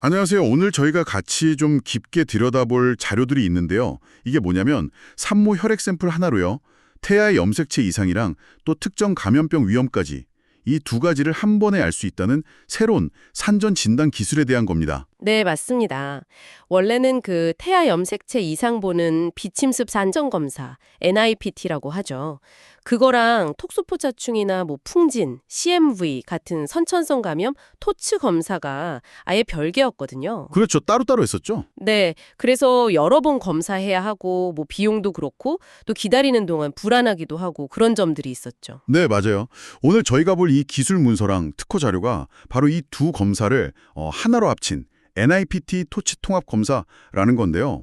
안녕하세요. 오늘 저희가 같이 좀 깊게 들여다볼 자료들이 있는데요. 이게 뭐냐면 산모 혈액 샘플 하나로요. 태아의 염색체 이상이랑 또 특정 감염병 위험까지 이 두 가지를 한 번에 알 수 있다는 새로운 산전 진단 기술에 대한 겁니다. 네, 맞습니다. 원래는 그 태아 염색체 이상 보는 비침습 산정 검사, NIPT라고 하죠. 그거랑 톡소포자충이나 뭐 풍진, CMV 같은 선천성 감염 토츠 검사가 아예 별개였거든요. 그렇죠. 따로따로 했었죠. 네, 그래서 여러 번 검사해야 하고 뭐 비용도 그렇고 또 기다리는 동안 불안하기도 하고 그런 점들이 있었죠. 네, 맞아요. 오늘 저희가 볼 이 기술 문서랑 특허 자료가 바로 이 두 검사를 어, 하나로 합친 NIPT 토치 통합 검사라는 건데요.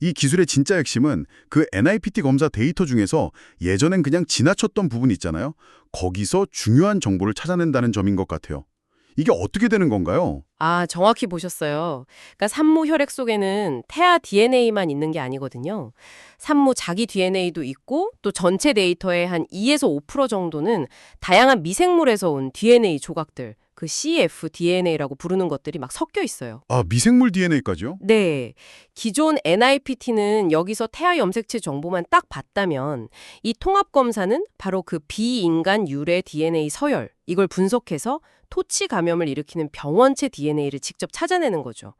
이 기술의 진짜 핵심은 그 NIPT 검사 데이터 중에서 예전엔 그냥 지나쳤던 부분 있잖아요. 거기서 중요한 정보를 찾아낸다는 점인 것 같아요. 이게 어떻게 되는 건가요? 아, 정확히 보셨어요. 그러니까 산모 혈액 속에는 태아 DNA만 있는 게 아니거든요. 산모 자기 DNA도 있고 또 전체 데이터의 한 2에서 5% 정도는 다양한 미생물에서 온 DNA 조각들, 그 cfDNA라고 부르는 것들이 막 섞여 있어요. 아, 미생물 DNA까지요? 네. 기존 NIPT는 여기서 태아 염색체 정보만 딱 봤다면 이 통합 검사는 바로 그 비인간 유래 DNA 서열 이걸 분석해서 토치 감염을 일으키는 병원체 DNA를 직접 찾아내는 거죠.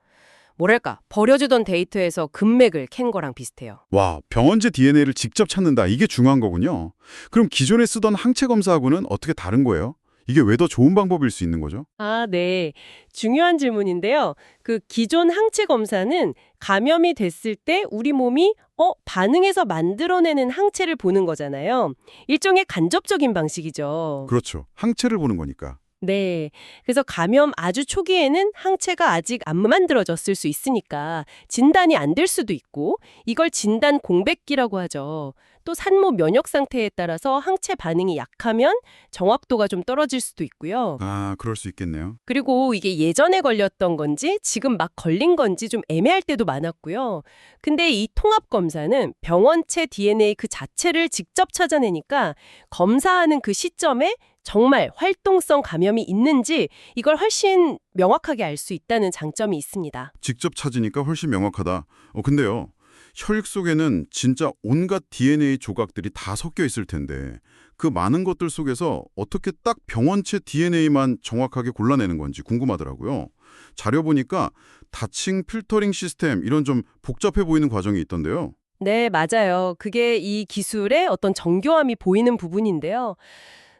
뭐랄까 버려지던 데이터에서 금맥을 캔 거랑 비슷해요. 와, 병원제 DNA를 직접 찾는다. 이게 중요한 거군요. 그럼 기존에 쓰던 항체 검사하고는 어떻게 다른 거예요? 이게 왜 더 좋은 방법일 수 있는 거죠? 아, 네. 중요한 질문인데요. 그 기존 항체 검사는 감염이 됐을 때 우리 몸이 어, 반응해서 만들어내는 항체를 보는 거잖아요. 일종의 간접적인 방식이죠. 그렇죠. 항체를 보는 거니까. 네. 그래서 감염 아주 초기에는 항체가 아직 안 만들어졌을 수 있으니까 진단이 안 될 수도 있고 이걸 진단 공백기라고 하죠. 또 산모 면역 상태에 따라서 항체 반응이 약하면 정확도가 좀 떨어질 수도 있고요. 아, 그럴 수 있겠네요. 그리고 이게 예전에 걸렸던 건지 지금 막 걸린 건지 좀 애매할 때도 많았고요. 근데 이 통합 검사는 병원체 DNA 그 자체를 직접 찾아내니까 검사하는 그 시점에 정말 활동성 감염이 있는지 이걸 훨씬 명확하게 알 수 있다는 장점이 있습니다. 직접 찾으니까 훨씬 명확하다. 어, 근데요. 혈액 속에는 진짜 온갖 DNA 조각들이 다 섞여 있을 텐데 그 많은 것들 속에서 어떻게 딱 병원체 DNA만 정확하게 골라내는 건지 궁금하더라고요. 자료 보니까 다칭 필터링 시스템 이런 좀 복잡해 보이는 과정이 있던데요. 네, 맞아요. 그게 이 기술의 어떤 정교함이 보이는 부분인데요.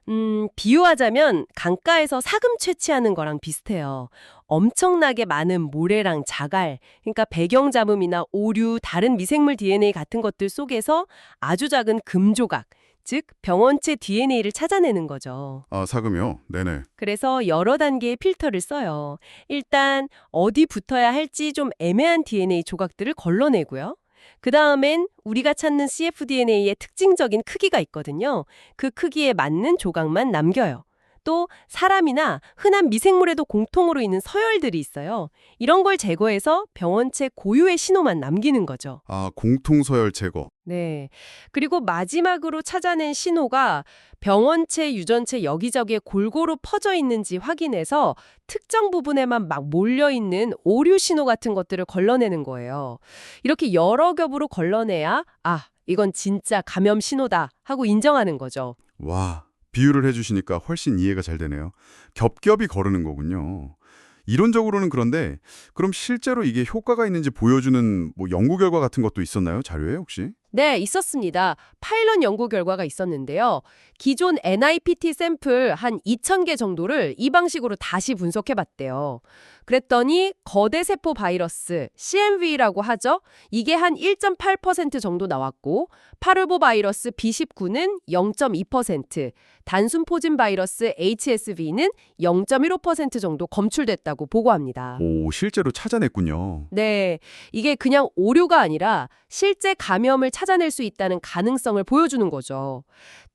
음, 비유하자면 강가에서 사금 채취하는 거랑 비슷해요. 엄청나게 많은 모래랑 자갈, 그러니까 배경 잡음이나 오류, 다른 미생물 DNA 같은 것들 속에서 아주 작은 금 조각, 즉 병원체 DNA를 찾아내는 거죠. 아, 사금이요? 네네. 그래서 여러 단계의 필터를 써요. 일단 어디 붙어야 할지 좀 애매한 DNA 조각들을 걸러내고요. 그 다음엔 우리가 찾는 cfDNA의 특징적인 크기가 있거든요. 그 크기에 맞는 조각만 남겨요. 또 사람이나 흔한 미생물에도 공통으로 있는 서열들이 있어요. 이런 걸 제거해서 병원체 고유의 신호만 남기는 거죠. 아, 공통 서열 제거. 네. 그리고 마지막으로 찾아낸 신호가 병원체, 유전체 여기저기에 골고루 퍼져 있는지 확인해서 특정 부분에만 막 몰려 있는 오류 신호 같은 것들을 걸러내는 거예요. 이렇게 여러 겹으로 걸러내야 아, 이건 진짜 감염 신호다 하고 인정하는 거죠. 와, 비유를 해주시니까 훨씬 이해가 잘 되네요. 겹겹이 거르는 거군요. 이론적으로는 그런데 그럼 실제로 이게 효과가 있는지 보여주는 뭐 연구 결과 같은 것도 있었나요? 자료에 혹시? 네, 있었습니다. 파일럿 연구 결과가 있었는데요. 기존 NIPT 샘플 한 2,000개 정도를 이 방식으로 다시 분석해봤대요. 그랬더니 거대 세포 바이러스, CMV라고 하죠. 이게 한 1.8% 정도 나왔고 파르보 바이러스 B19는 0.2%, 단순 포진 바이러스 HSV는 0.15% 정도 검출됐다고 보고합니다. 오, 실제로 찾아냈군요. 네, 이게 그냥 오류가 아니라 실제 감염을 찾아낼 수 있다는 가능성을 보여주는 거죠.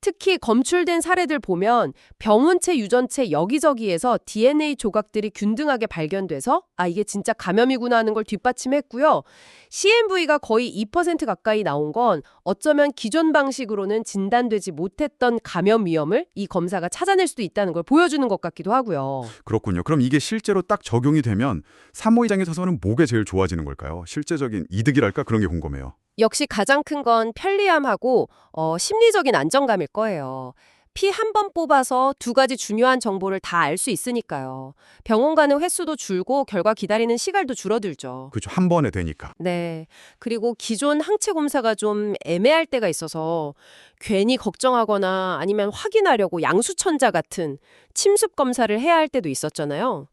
특히 검출된 사례들 보면 병원체, 유전체 여기저기에서 DNA 조각들이 균등하게 발견 발견돼서 아 이게 진짜 감염이구나 하는 걸 뒷받침했고요. CMV가 거의 2% 가까이 나온 건 어쩌면 기존 방식으로는 진단되지 못했던 감염 위험을 이 검사가 찾아낼 수도 있다는 걸 보여주는 것 같기도 하고요. 그렇군요. 그럼 이게 실제로 딱 적용이 되면 산모 입장에서는 뭐가 제일 좋아지는 걸까요? 실제적인 이득이랄까 그런 게 궁금해요. 역시 가장 큰 건 편리함하고 어, 심리적인 안정감일 거예요. 피 한 번 뽑아서 두 가지 중요한 정보를 다 알 수 있으니까요. 병원 가는 횟수도 줄고 결과 기다리는 시간도 줄어들죠. 그죠. 한 번에 되니까. 네. 그리고 기존 항체 검사가 좀 애매할 때가 있어서 괜히 걱정하거나 아니면 확인하려고 양수천자 같은 침습 검사를 해야 할 때도 있었잖아요.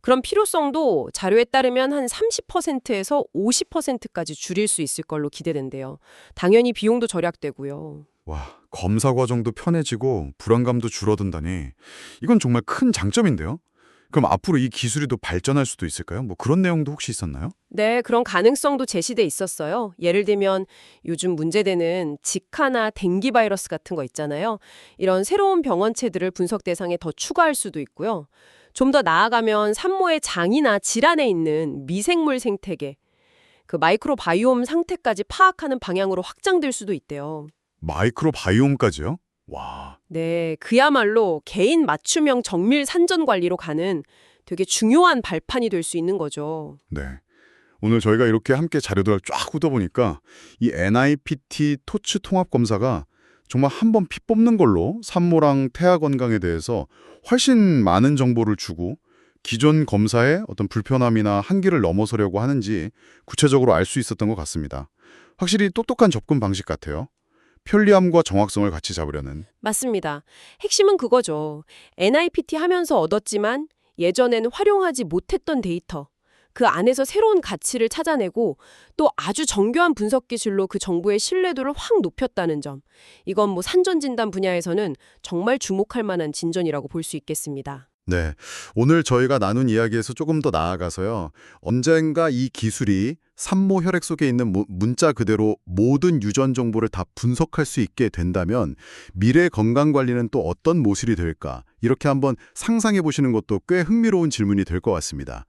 그런 필요성도 자료에 따르면 한 30%에서 50%까지 줄일 수 있을 걸로 기대된대요. 당연히 비용도 절약되고요. 와, 검사 과정도 편해지고 불안감도 줄어든다니. 이건 정말 큰 장점인데요. 그럼 앞으로 이 기술이 더 발전할 수도 있을까요? 뭐 그런 내용도 혹시 있었나요? 네, 그런 가능성도 제시돼 있었어요. 예를 들면 요즘 문제되는 지카나 댕기 바이러스 같은 거 있잖아요. 이런 새로운 병원체들을 분석 대상에 더 추가할 수도 있고요. 좀 더 나아가면 산모의 장이나 질환에 있는 미생물 생태계, 그 마이크로바이옴 상태까지 파악하는 방향으로 확장될 수도 있대요. 마이크로 바이옴까지요? 와, 네, 그야말로 개인 맞춤형 정밀 산전 관리로 가는 되게 중요한 발판이 될 수 있는 거죠. 네. 오늘 저희가 이렇게 함께 자료들을 쫙 훑어보니까 이 NIPT 토츠 통합 검사가 정말 한 번 피 뽑는 걸로 산모랑 태아 건강에 대해서 훨씬 많은 정보를 주고 기존 검사의 어떤 불편함이나 한계를 넘어서려고 하는지 구체적으로 알 수 있었던 것 같습니다. 확실히 똑똑한 접근 방식 같아요. 편리함과 정확성을 같이 잡으려는. 맞습니다. 핵심은 그거죠. NIPT 하면서 얻었지만 예전에는 활용하지 못했던 데이터. 그 안에서 새로운 가치를 찾아내고 또 아주 정교한 분석 기술로 그 정보의 신뢰도를 확 높였다는 점. 이건 뭐 산전 진단 분야에서는 정말 주목할 만한 진전이라고 볼 수 있겠습니다. 네. 오늘 저희가 나눈 이야기에서 조금 더 나아가서요. 언젠가 이 기술이 산모 혈액 속에 있는 무- 문자 그대로 모든 유전 정보를 다 분석할 수 있게 된다면 미래 건강 관리는 또 어떤 모습이 될까? 이렇게 한번 상상해 보시는 것도 꽤 흥미로운 질문이 될 것 같습니다.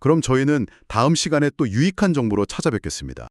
그럼 저희는 다음 시간에 또 유익한 정보로 찾아뵙겠습니다.